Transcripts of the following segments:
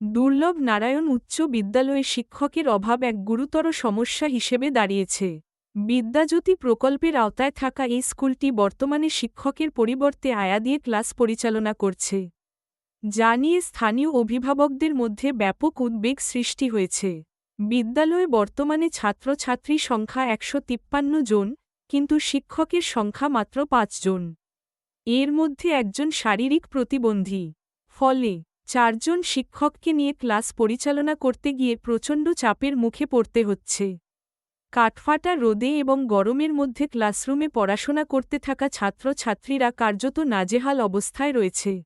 দুর্লভ নারায়ণ উচ্চ বিদ্যালয়ে শিক্ষকের অভাব এক গুরুতর সমস্যা হিসেবে দাঁড়িয়েছে। বিদ্যাজ্যোতি প্রকল্পের আওতায় থাকা এই স্কুলটি বর্তমানে শিক্ষকের পরিবর্তে আয়া দিয়ে ক্লাস পরিচালনা করছে। যা নিয়ে স্থানীয় অভিভাবকদের মধ্যে ব্যাপক উদ্বেগ সৃষ্টি হয়েছে। বিদ্যালয়ে বর্তমানে ছাত্রছাত্রী সংখ্যা একশো তিপ্পান্ন জন, কিন্তু শিক্ষকের সংখ্যা মাত্র পাঁচজন এর মধ্যে একজন শারীরিক প্রতিবন্ধী। ফলে চারজন শিক্ষককে নিয়ে ক্লাস পরিচালনা করতে গিয়ে প্রচণ্ড চাপের মুখে পড়তে হচ্ছে। কাঠফাটা রোদে এবং গরমের মধ্যে ক্লাসরুমে পড়াশোনা করতে থাকা ছাত্রছাত্রীরা কার্যত নাজেহাল অবস্থায় রয়েছে।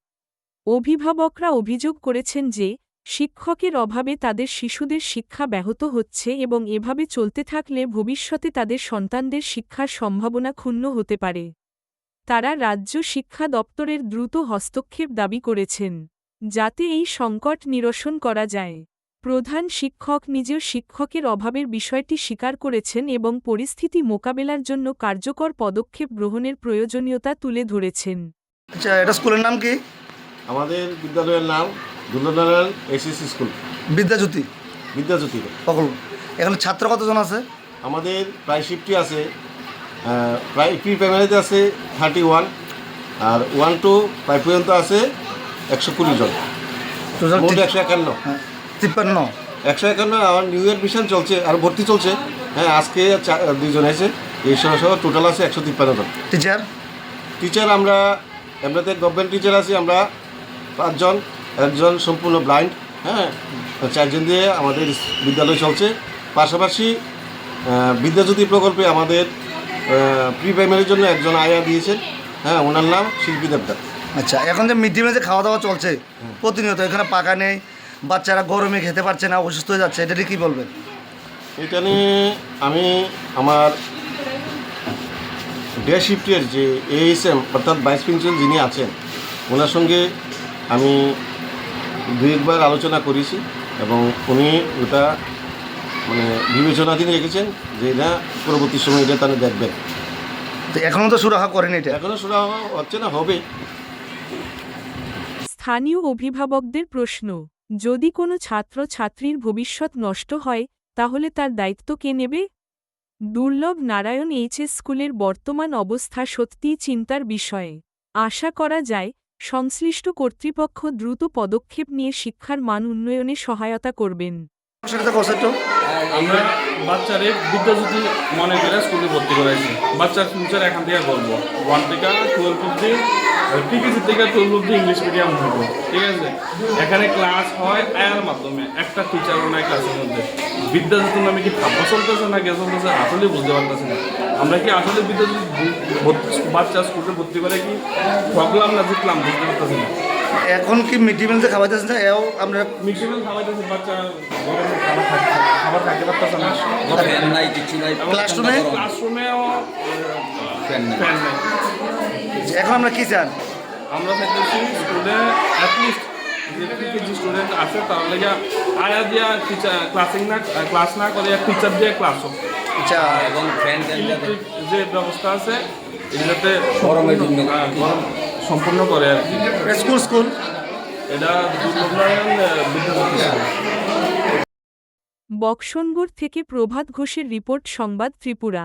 অভিভাবকরা অভিযোগ করেছেন যে, শিক্ষকের অভাবে তাদের শিশুদের শিক্ষা ব্যাহত হচ্ছে এবং এভাবে চলতে থাকলে ভবিষ্যতে তাদের সন্তানদের শিক্ষার সম্ভাবনা ক্ষুণ্ণ হতে পারে। তারা রাজ্য শিক্ষা দপ্তরের দ্রুত হস্তক্ষেপ দাবি করেছেন। যাতে এই সংকট নিরসন করা যায়। প্রধান শিক্ষক নিজেও শিক্ষকের অভাবের বিষয়টি স্বীকার করেছেন এবং পরিস্থিতি মোকাবেলার জন্য কার্যকর পদক্ষেপ গ্রহণের প্রয়োজনীয়তা তুলে ধরেছেন। আচ্ছা এটা স্কুলের নাম কি? আমাদের বিদ্যালয়ের নাম দুর্লনারায়ণ এসএসসি স্কুল। বিদ্যাজ্যোতি। বিদ্যাজ্যোতি। প্রকল্প এখানে ছাত্র কতজন আছে? আমাদের প্রায় শিফটই আছে। প্রায় প্রি প্রাইমারিতে আছে থার্টি ওয়ান আর ওয়ান টু ফাইভ পর্যন্ত আছে একশো কুড়ি জন। টোটাল মোট একশো একান্ন। হ্যাঁ, তিপ্পান্ন। একশো একান্ন আমার নিউ ইয়ার মিশন চলছে আর ভর্তি চলছে। হ্যাঁ আজকে দুইজন এসে এই সহ সহ টোটাল আছে একশো তিপ্পান্ন জন। টিচার টিচার আমরা এমনিতে গভর্নমেন্ট টিচার আছি আমরা পাঁচজন একজন সম্পূর্ণ ব্লাইন্ড হ্যাঁ চারজন দিয়ে আমাদের বিদ্যালয় চলছে। পাশাপাশি বিদ্যাজ্যোতি প্রকল্পে আমাদের প্রি প্রাইমারির জন্য একজন আয়া দিয়েছেন হ্যাঁ ওনার নাম শিল্পী দেবদার আচ্ছা এখন যে মিড ডে মিলে যে খাওয়া দাওয়া চলছে প্রতিনিয়ত এখানে পাকা নেই বাচ্চারা গরমে খেতে পারছে না অসুস্থ হয়ে যাচ্ছে এটা নিয়ে কী বলবেন? এটা নিয়ে আমি আমার ডে শিফটের যে এএসএম অর্থাৎ ভাইস প্রিন্সিপাল যিনি আছেন ওনার সঙ্গে আমি দু একবার আলোচনা করেছি এবং উনি ওটা মানে বিবেচনাধীন রেখেছেন যে এটা পরবর্তী সময় এটা তারা দেখবেন। তো এখনও তো সুরাহা করেনি এটা? এখনও সুরাহা হচ্ছে না হবে। স্থানীয় অভিভাবকদের প্রশ্ন, যদি কোনো ছাত্র ছাত্রীর ভবিষ্যৎ নষ্ট হয়, তাহলে তার দায়িত্ব কে নেবে? দুর্লভ নারায়ণ এইচএস স্কুলের বর্তমান অবস্থা সত্যিই চিন্তার বিষয়ে। আশা করা যায়, সংশ্লিষ্ট কর্তৃপক্ষ দ্রুত পদক্ষেপ নিয়ে শিক্ষার মান উন্নয়নে সহায়তা করবেন। সেটা একটু আমরা বাচ্চারে বিদ্যাজ্যোতি মনে করে স্কুলে ভর্তি করাইছি, বাচ্চার ফিউচার এখান থেকে বলব। ওয়ান থেকে টুয়েলভ অব্দি টিকিসি থেকে টুয়েলভ অব্দি ইংলিশ মিডিয়াম হইব, ঠিক আছে? এখানে ক্লাস হয় আয়ার মাধ্যমে, একটা টিচারও নাই ক্লাসের মধ্যে। বিদ্যাজ্যোতি নামে কি ভাবনা চলতেছে না কে চলতেছে আসলে বুঝতে পারতেছি না। আমরা কি আসলে বিদ্যাজ্যোতি ভর্তি- বাচ্চা স্কুলে ভর্তি করে কি, ঠকলাম না, জিতলাম, বুঝতে পারতেছি না। এখন কি মিড ডে মিল যে খাওয়া যাচ্ছে না? এও আমরা মিড ডে বাচ্চা গরমে খাবার খাইতে খাবার খাইতে পারতেছে না। ফ্যান নাই কিছু নাই। ক্লাসরুমে ক্লাসরুমেও ফ্যান নাই। এখন আমরা কি চান? আমরা চাইতেছি স্কুলে অ্যাটলিস্ট যে স্টুডেন্ট আছে তার লেগে আয়া দিয়া টিচার ক্লাসিং না ক্লাস না করে টিচার দিয়ে ক্লাস হোক। আচ্ছা। এবং ফ্যান যে ব্যবস্থা আছে এটা যাতে গরমের জন্য। সম্পূর্ণ করে আর কি। School school? এটা বক্সনগর থেকে প্রভাত ঘোষের রিপোর্ট সংবাদ ত্রিপুরা।